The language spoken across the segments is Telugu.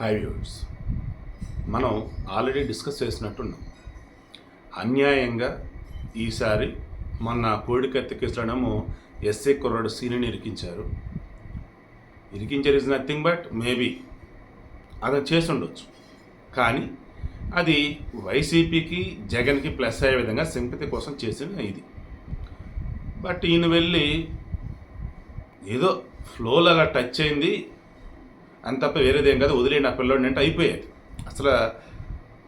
హాయ్ వ్యూవర్స్ మనం ఆల్రెడీ డిస్కస్ చేసినట్టున్నాం. అన్యాయంగా ఈసారి మొన్న కోడికత్తి కేసులోనేమో ఎస్ఏ కుర్రాడు సీనిని ఇరికించారు. ఇరికించారు ఇస్ నథింగ్ బట్ మేబీ అతను చేసి ఉండొచ్చు కానీ అది వైసీపీకి జగన్కి ప్లస్ అయ్యే విధంగా సింపతి కోసం చేసిన ఇది. బట్ ఈయన వెళ్ళి ఏదో ఫ్లోలో అలా టచ్ అయింది. అంత తప్ప వేరేదేం కాదు. వదిలేండి ఆ పిల్లోడిని అంటే అయిపోయేది అసలు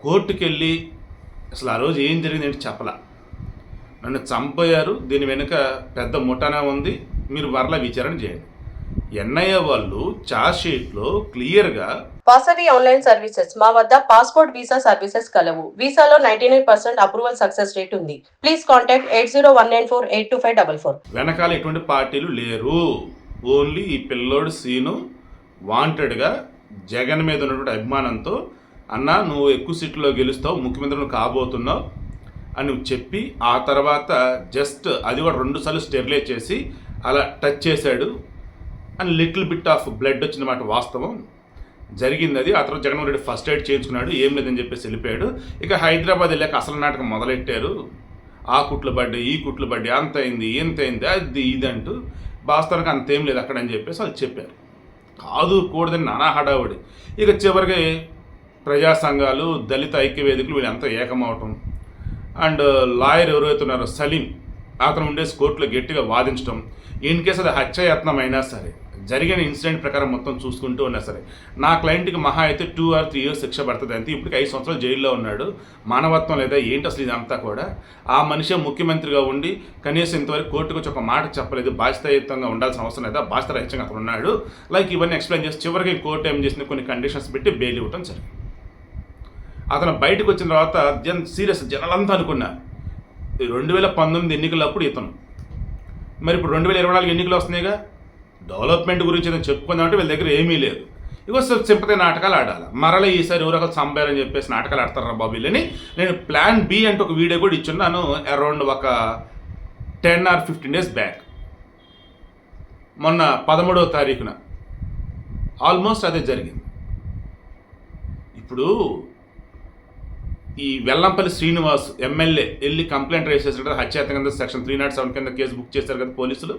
కోర్టుకి వెళ్ళి అసలు ఆ రోజు ఏం జరిగింది ఏంటి చెప్పలా. నన్ను చంపేయారు. దీని వెనుక పెద్ద ముఠానా ఉంది. మీరు మరలా విచారణ చేయండి. ఎన్ఐఏ వాళ్ళు చార్జ్ షీట్లో క్లియర్గా వాసవి ఆన్లైన్ సర్వీసెస్. మా వద్ద పాస్పోర్ట్ వీసా సర్వీసెస్ కలవు. వీసాలో ninety nine percent approval success rate ఉంది. Please contact eight zero one nine four eight two five double four. వెనకాల ఎటువంటి పార్టీలు లేరు. ఓన్లీ ఈ పిల్లోడు సీను వాంటెడ్గా జగన్ మీద ఉన్నటువంటి అభిమానంతో అన్న నువ్వు ఎక్కువ సీట్లో గెలుస్తావు ముఖ్యమంత్రి నువ్వు కాబోతున్నావు అని నువ్వు చెప్పి ఆ తర్వాత జస్ట్ అది కూడా రెండుసార్లు స్టెరిలైజ్ చేసి అలా టచ్ చేశాడు. అని లిటిల్ బిట్ ఆఫ్ బ్లడ్ వచ్చిందన్నమాట వాస్తవం. జరిగింది అది. ఆ తర్వాత జగన్మోహన్ రెడ్డి ఫస్ట్ ఎయిడ్ చేయించుకున్నాడు. ఏం లేదని చెప్పేసి వెళ్ళిపోయాడు. ఇక హైదరాబాద్ వెళ్ళాక అసలు నాటకం మొదలెట్టారు. ఆ కుట్లు పడ్డాయి ఈ కుట్లు బడ్డి అంత అయింది ఎంత అయింది అది ఇది అంటూ వాస్తవానికి అంతేం లేదు అక్కడ అని చెప్పేసి వాళ్ళు చెప్పారు. కాదు కూడదని నానా హడావుడి. ఇక చివరికి ప్రజా సంఘాలు దళిత ఐక్య వేదికలు వీళ్ళంతా ఏకమవటం. అండ్ లాయర్ ఎవరైతే ఉన్నారో సలీం అతను ఉండేసి కోర్టులో గట్టిగా వాదించడం ఇన్ కేసు అది హత్యాయత్నమైనా అయినా సరే. జరిగిన ఇన్సిడెంట్ ప్రకారం మొత్తం చూసుకుంటూ ఉన్నా సరే నా క్లయింట్కి మహా అయితే టూ ఆర్ త్రీ ఇయర్స్ శిక్ష పడుతుంది. అంతే ఇప్పటికి ఐదు సంవత్సరాలు జైల్లో ఉన్నాడు. మానవత్వం లేదా ఏంటి అసలు ఇదంతా కూడా? ఆ మనిషి ముఖ్యమంత్రిగా ఉండి కనీసం ఇంతవరకు కోర్టుకు వచ్చి ఒక మాట చెప్పలేదు. బాధ్యతాయుతంగా ఉండాల్సిన అవసరం లేదా బాధ్యత అతను ఉన్నాడు. లైక్ ఇవన్నీ ఎక్స్ప్లెయిన్ చేసి చివరికి కోర్టు ఏం చేసింది? కొన్ని కండిషన్స్ పెట్టి బెయిల్ ఇవ్వడం జరిగింది. అతను బయటకు వచ్చిన తర్వాత జన్ సీరియస్ జనాలంతా అనుకున్నారు రెండు వేల పంతొమ్మిది ఎన్నికలప్పుడు ఇతను. మరి ఇప్పుడు రెండు వేల ఇరవై నాలుగు ఎన్నికలు వస్తున్నాయిగా? డెవలప్మెంట్ గురించి ఏదైనా చెప్పుకుందామంటే వీళ్ళ దగ్గర ఏమీ లేదు. ఇగో సింపతి నాటకాలు ఆడాలి. మరల ఈసారి ఎవరొకరు అని చెప్పేసి నాటకాలు ఆడతారా బాబు వీళ్ళని? నేను ప్లాన్ బి అంటే ఒక వీడియో కూడా ఇచ్చున్నాను అరౌండ్ ఒక ten or fifteen days back. మొన్న పదమూడవ తారీఖున. ఆల్మోస్ట్ అదే జరిగింది. ఇప్పుడు ఈ వెల్లంపల్లి శ్రీనివాస్ ఎమ్మెల్యే వెళ్ళి కంప్లైంట్ రేస్ చేశారు కదా కింద సెక్షన్ త్రీ నాట్ సెవెన్ కింద కేసు బుక్ చేశారు కదా పోలీసులు.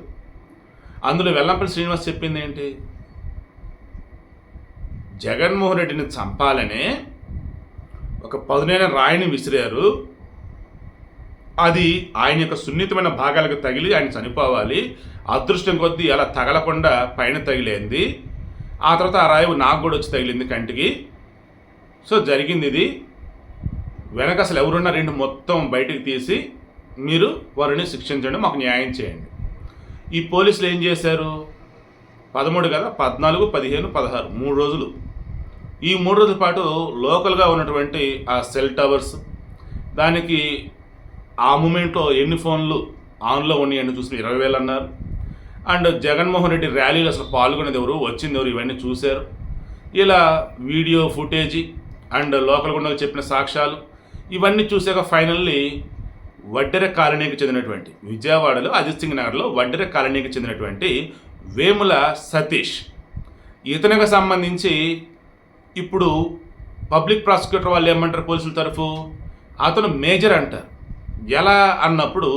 అందులో వెల్లంపల్లి శ్రీనివాస్ చెప్పింది ఏంటి? జగన్మోహన్ రెడ్డిని చంపాలనే ఒక పదునైన రాయిని విసిరారు. అది ఆయన యొక్క సున్నితమైన భాగాలకు తగిలి ఆయన చనిపోవాలి. అదృష్టం కొద్దీ అలా తగలకుండా పైన తగిలింది. ఆ తర్వాత ఆ రాయి నాకు కూడా వచ్చి తగిలింది కంటికి. సో జరిగింది ఇది. వెనక అసలు ఎవరున్నా రెండు మొత్తం బయటికి తీసి మీరు వారిని శిక్షించండి మాకు న్యాయం చేయండి. ఈ పోలీసులు ఏం చేశారు? పదమూడు కదా? పద్నాలుగు పదిహేను పదహారు. మూడు రోజులు. ఈ మూడు రోజుల పాటు లోకల్గా ఉన్నటువంటి ఆ సెల్ టవర్స్ దానికి ఆ మూమెంట్లో ఎన్ని ఫోన్లు ఆన్లో ఉన్నాయని చూసి ఇరవై వేలు అన్నారు. అండ్ జగన్మోహన్ రెడ్డి ర్యాలీలో అసలు పాల్గొనేది ఎవరు? వచ్చింది ఎవరు? ఇవన్నీ చూశారు. ఇలా వీడియో ఫుటేజీ అండ్ లోకల్ గుండా చెప్పిన సాక్ష్యాలు ఇవన్నీ చూసాక ఫైనల్లీ వడ్డెర కాలనీకి చెందినటువంటి విజయవాడలో అజిత్ సింగ్ నగర్లో వడ్డెర కాలనీకి చెందినటువంటి వేముల సతీష్. ఇతనికి సంబంధించి ఇప్పుడు పబ్లిక్ ప్రాసిక్యూటర్ వాళ్ళు ఏమంటారు పోలీసుల తరఫు? అతను మేజర్ అంటారు ఎలా అన్నప్పుడు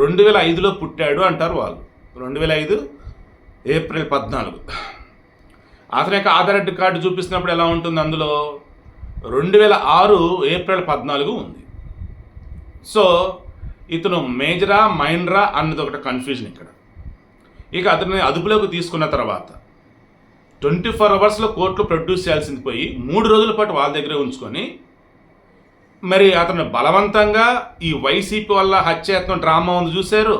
రెండు వేల ఐదులో పుట్టాడు అంటారు వాళ్ళు. రెండు వేల ఐదు ఏప్రిల్ పద్నాలుగు. అతని యొక్క ఆధార్ కార్డు చూపిస్తున్నప్పుడు ఎలా ఉంటుంది అందులో? రెండు వేల ఆరు ఏప్రిల్ పద్నాలుగు ఉంది. సో ఇతను మేజరా మైండ్రా అన్నది ఒకటి కన్ఫ్యూజన్ ఇక్కడ. ఇక అతన్ని అదుపులోకి తీసుకున్న తర్వాత ట్వంటీ ఫోర్ అవర్స్లో కోర్టులో ప్రొడ్యూస్ చేయాల్సింది పోయి మూడు రోజుల పాటు వాళ్ళ దగ్గరే ఉంచుకొని మరి అతను బలవంతంగా ఈ వైసీపీ వల్ల హత్యాయత్నం డ్రామా ఉంది చూశారు?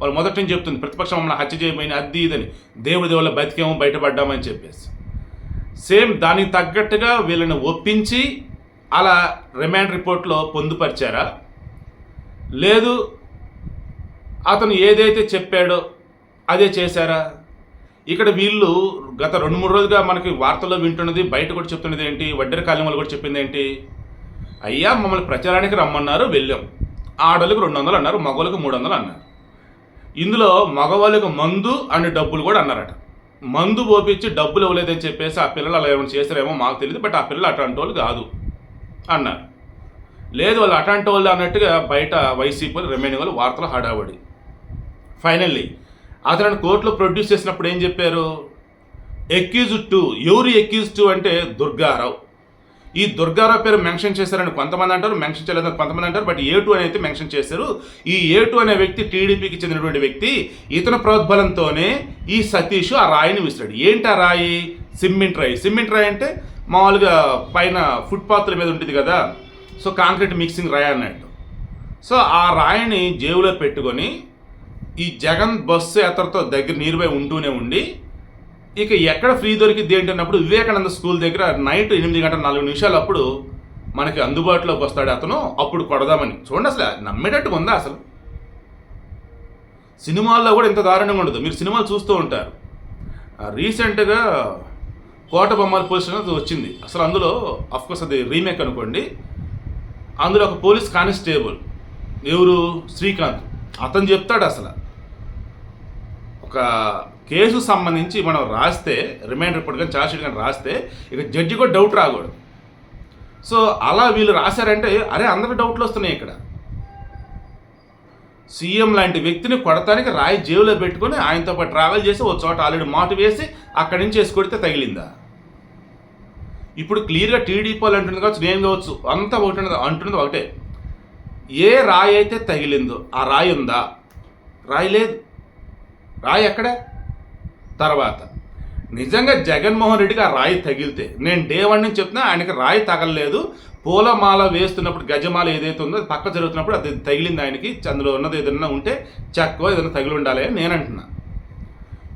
వాళ్ళు మొదటి నుంచి చెప్తుంది ప్రతిపక్షం మమ్మల్ని హత్య చేయబోయిన అద్ది ఇదని. దేవుడి వల్ల బతికేమో బయటపడ్డామని చెప్పేసి. సేమ్ దానికి తగ్గట్టుగా వీళ్ళని ఒప్పించి అలా రిమాండ్ రిపోర్ట్లో పొందుపరిచారా? లేదు అతను ఏదైతే చెప్పాడో అదే చేశారా? ఇక్కడ వీళ్ళు గత రెండు మూడు రోజులుగా మనకి వార్తల్లో వింటున్నది బయట కూడా చెప్తున్నది ఏంటి వడ్డెర కాలం వాళ్ళు కూడా చెప్పింది ఏంటి? అయ్యా మమ్మల్ని ప్రచారానికి రమ్మన్నారు వెళ్ళాం. ఆడోళ్ళకి రెండు వందలు అన్నారు మగవాళ్ళకి మూడు వందలు అన్నారు. ఇందులో మగవాళ్ళకి మందు అండ్ డబ్బులు కూడా అన్నారట. మందు పోపించి డబ్బులు ఇవ్వలేదని చెప్పేసి ఆ పిల్లలు అలా ఏమైనా చేశారేమో మాకు తెలియదు బట్ ఆ పిల్లలు అటువంటి వాళ్ళు కాదు అన్నారు. లేదు వాళ్ళు అటాంటి వాళ్ళు అన్నట్టుగా బయట వైసీపీ రిమైనింగ్ వాళ్ళు వార్తలు హడావడి. ఫైనల్లీ అతను కోర్టులో ప్రొడ్యూస్ చేసినప్పుడు ఏం చెప్పారు? ఎక్యూజ్ టూ ఎవరు ఎక్యూజ్ టూ అంటే దుర్గారావు. ఈ దుర్గారావు పేరు మెన్షన్ చేశారని కొంతమంది అంటారు మెన్షన్ చేయలేదని కొంతమంది అంటారు బట్ ఏ టూ అనేది మెన్షన్ చేశారు. ఈ ఏ టూ అనే వ్యక్తి టీడీపీకి చెందినటువంటి వ్యక్తి ఇతని ప్రోద్బలంతోనే ఈ సతీష్ ఆ రాయిని విసిరాడు. ఏంటి ఆ రాయి? సిమెంట్ రాయి సిమెంట్ రాయి అంటే మామూలుగా పైన ఫుట్పాత్ల మీద ఉంటుంది కదా. సో కాంక్రీట్ మిక్సింగ్ రాయి అన్నట్టు. సో ఆ రాయిని జేబులో పెట్టుకొని ఈ జగన్ బస్సు యాత్రతో దగ్గర నియర్బై ఉంటూనే ఉండి ఇక ఎక్కడ ఫ్రీ దొరికిద్ది ఏంటి అన్నప్పుడు వివేకానంద స్కూల్ దగ్గర నైట్ ఎనిమిది గంటల నాలుగు నిమిషాలు అప్పుడు మనకి అందుబాటులోకి వస్తాడు అతను అప్పుడు కొడదామని. చూడండి అసలు నమ్మేటట్టు ఉందా అసలు? సినిమాల్లో కూడా ఇంత దారుణంగా ఉండదు. మీరు సినిమాలు చూస్తూ ఉంటారు. రీసెంట్గా కోట బొమ్మల పోలీస్ వచ్చింది. అసలు అందులో అఫ్కోర్స్ అది రీమేక్ అనుకోండి. అందులో ఒక పోలీస్ కానిస్టేబుల్. ఎవరు? శ్రీకాంత్. అతను చెప్తాడు అసలు. ఒక కేసు సంబంధించి మనం రాస్తే రిమైండ్ రిపోర్ట్ కానీ ఛార్జ్షీట్ కానీ రాస్తే ఇక జడ్జి కూడా డౌట్ రాకూడదు. సో అలా వీళ్ళు రాశారంటే అరే అందరికి డౌట్లు వస్తున్నాయి ఇక్కడ. సీఎం లాంటి వ్యక్తిని కొడతానికి రాయి జేబులో పెట్టుకొని ఆయనతో పాటు ట్రావెల్ చేసి ఒక చోట ఆల్రెడీ మాటు వేసి అక్కడి నుంచి వేసి కొడితే తగిలిందా? ఇప్పుడు క్లియర్గా టీడీపీ వాళ్ళు అంటుంది కావచ్చు నేను కావచ్చు అంతా ఒకటి అంటున్నది ఒకటే. ఏ రాయి అయితే తగిలిందో ఆ రాయి ఉందా? రాయి లేదు. రాయి ఎక్కడే? తర్వాత. నిజంగా జగన్మోహన్ రెడ్డికి ఆ రాయి తగిలితే నేను డే వన్ నుంచి చెప్తున్నా ఆయనకి రాయి తగలలేదు. పూలమాల వేస్తున్నప్పుడు గజమాల ఏదైతే ఉందో అది పక్క జరుగుతున్నప్పుడు అది తగిలింది ఆయనకి అందులో ఉన్నది ఏదైనా ఉంటే చెక్కో ఏదైనా తగిలి ఉండాలి అని నేను అంటున్నా.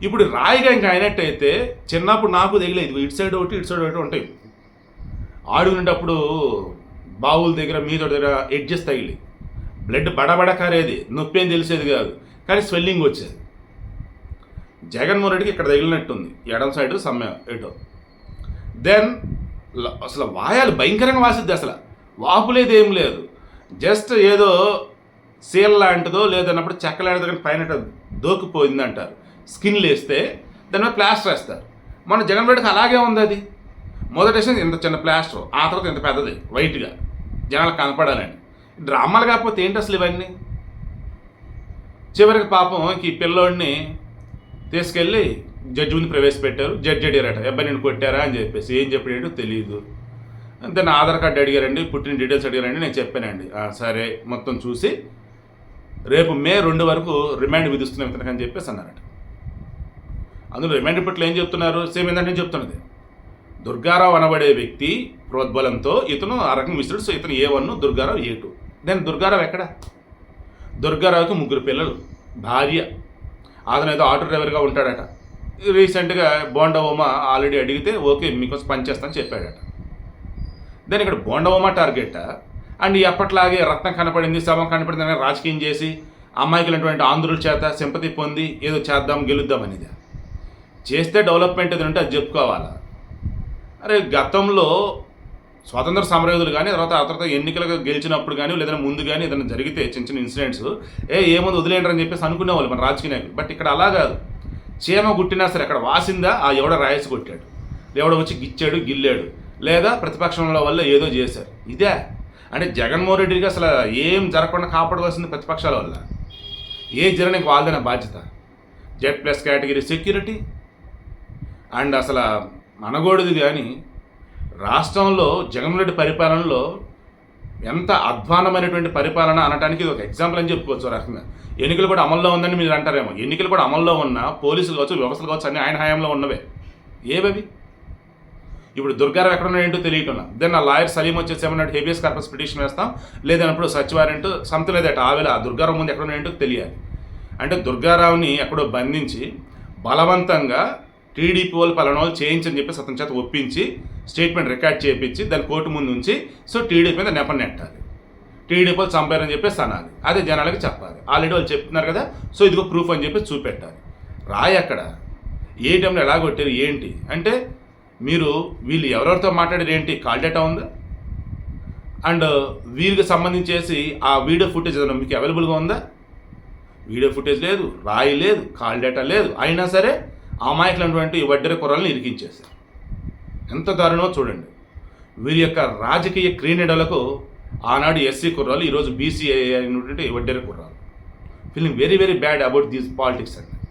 ఇప్పుడు రాయిగా ఇంకా అయినట్టయితే చిన్నప్పుడు నాకు తగిలేదు ఇటు సైడ్ ఒకటి ఇటు సైడ్ ఒకటి ఉంటాయి. ఆడుకునేటప్పుడు బావుల దగ్గర మీద దగ్గర ఎడ్జెస్ తగిలి. బ్లడ్ బడబడ కారేది నొప్పి ఏం తెలిసేది కాదు. కానీ స్వెల్లింగ్ వచ్చేది. జగన్మోహన్ రెడ్డికి ఇక్కడ తగిలినట్టుంది. ఎడం సైడ్ సమ్మె ఎటో. దెన్ అసలు వాయాలు భయంకరంగా వాసిద్ది అసలు. వాపులేదు ఏం లేదు. జస్ట్ ఏదో సీల్ లాంటిదో లేదన్నప్పుడు చెక్క లాంటిదో కానీ పైన దోకిపోయింది అంటారు స్కిన్ లేస్తే దాని మీద ప్లాస్టర్ వేస్తారు. మన జగన్ రెడ్డికి అలాగే ఉంది అది మొదటి వేసింది ఇంత చిన్న ప్లాస్టర్ ఆ తర్వాత ఇంత పెద్దది వైట్గా జనాలకు కనపడాలని డ్రామాలు కాకపోతే ఏంటి అసలు ఇవన్నీ? చివరికి పాపం ఈ పిల్లోడిని తీసుకెళ్ళి జడ్జి ముందు ప్రవేశపెట్టారు. జడ్జి అడిగారట అబ్బాయి నేను కొట్టారా? అని చెప్పేసి. ఏం చెప్పాడో తెలియదు దాన్ని ఆధార్ కార్డు అడిగారండి పుట్టిన డీటెయిల్స్ అడిగారండి నేను చెప్పానండి. సరే మొత్తం చూసి రేపు మే రెండు వరకు రిమాండ్ విధిస్తున్నాం ఇతనికి చెప్పేసి అన్నారట. అందులో రిమాండ్ ఇప్పట్లో ఏం చెప్తున్నారు? సేమ్ ఏంటంటే నేను చెప్తున్నది. దుర్గారావు అనబడే వ్యక్తి ప్రోద్బలంతో ఇతను ఆ రకం మిశ్రుడు సో ఇతను A one Durgarao A two. Then Durgarao ఎక్కడ? దుర్గారావుకి ముగ్గురు పిల్లలు భార్య. అతను ఏదో ఆటో డ్రైవర్గా ఉంటాడట. రీసెంట్గా బోండా ఆల్రెడీ అడిగితే ఓకే మీకోసం పనిచేస్తానని చెప్పాడట. దెన్ ఇక్కడ బోండా టార్గెట్? అండ్ ఎప్పట్లాగే రత్నం కనపడింది శవం కనపడింది అనే రాజకీయం చేసి అమ్మాయికులైనటువంటి ఆంధ్రుల చేత సింపతి పొంది ఏదో చేద్దాం గెలుద్దాం అనేది. చేస్తే డెవలప్మెంట్ ఏదో ఉంటే అది చెప్పుకోవాలా? అరే గతంలో స్వాతంత్ర సమరయోధులు కానీ తర్వాత ఆ తర్వాత ఎన్నికలకు గెలిచినప్పుడు కానీ లేదంటే ముందు కానీ ఏదైనా జరిగితే చిన్న చిన్న ఇన్సిడెంట్స్ ఏ ఏముంది వదిలేండి అని చెప్పేసి అనుకునేవాళ్ళు మన రాజకీయ నాయకులు. బట్ ఇక్కడ అలా కాదు. చీమ గుట్టినా సరే అక్కడ వాసిందా? ఆ ఎవడ రాయసి కొట్టాడు. ఎవడ వచ్చి గిచ్చాడు గిల్లాడు. లేదా ప్రతిపక్షంలో వల్ల ఏదో చేశారు. ఇదే. అంటే జగన్మోహన్ రెడ్డికి అసలు ఏం జరగకుండా కాపాడవలసింది ప్రతిపక్షాల వల్ల. ఏ జరగడానికి వాళ్ళదైన బాధ్యత. Z plus category security and అసలు మనగోడిది కానీ రాష్ట్రంలో జగన్మోహన్ రెడ్డి పరిపాలనలో ఎంత అధ్వానమైనటువంటి పరిపాలన అనడానికి ఇది ఒక ఎగ్జాంపుల్ అని చెప్పుకోవచ్చు రకంగా. ఎన్నికలు కూడా అమల్లో ఉందని మీరు అంటారేమో. ఎన్నికలు కూడా అమల్లో ఉన్న పోలీసులు కావచ్చు వ్యవస్థలు కావచ్చు అన్ని ఆయన హయాంలో ఉన్నవే. ఏవవి? ఇప్పుడు దుర్గారావు ఎక్కడ ఉన్నాయంటో తెలియకుండా. దెన్ ఆ లాయర్ సలీం వచ్చేసి ఏమన్నాడు? హేబియస్ కార్పస్ పిటిషన్ వేస్తాం. లేదన్నప్పుడు సచివారెంట్ సంత లేదట ఆవేళ ఆ దుర్గారావు ముందు ఎక్కడ ఉన్నాయంటో తెలియాలి. అంటే దుర్గారావుని ఎక్కడో బంధించి బలవంతంగా టీడీపీ వాళ్ళు పలానా వాళ్ళు చేయించని చెప్పేసి అతని చేత ఒప్పించి స్టేట్మెంట్ రికార్డ్ చేయించి దాని కోర్టు ముందు ఉంచి సో టీడీపీ మీద నెపం నెట్టాలి. టీడీపీ వాళ్ళు చంపారని చెప్పేసి అనాలి. అదే జనాలకి చెప్పాలి. ఆల్రెడీ వాళ్ళు చెప్తున్నారు కదా సో ఇదిగో ప్రూఫ్ అని చెప్పి చూపెట్టాలి. రాయి అక్కడ ఏ టైంలో ఎలా కొట్టారు ఏంటి? అంటే మీరు వీళ్ళు ఎవరెవరితో మాట్లాడారు ఏంటి? కాల్ డేటా ఉందా? అండ్ వీరికి సంబంధించేసి ఆ వీడియో ఫుటేజ్ ఏదైనా మీకు అవైలబుల్గా ఉందా? వీడియో ఫుటేజ్ లేదు రాయి లేదు కాల్ డేటా లేదు. అయినా సరే అమాయకులైనటువంటి ఈ వడ్డెర కుర్రాలను ఇరికించేశారు. ఎంత దారుణమో చూడండి. వీరి యొక్క రాజకీయ క్రీడలకు ఆనాడు ఎస్సీ కుర్రాలు ఈరోజు బీసీ అయినటువంటి Vaddera కుర్రాలు feeling very very bad about these politics అండి.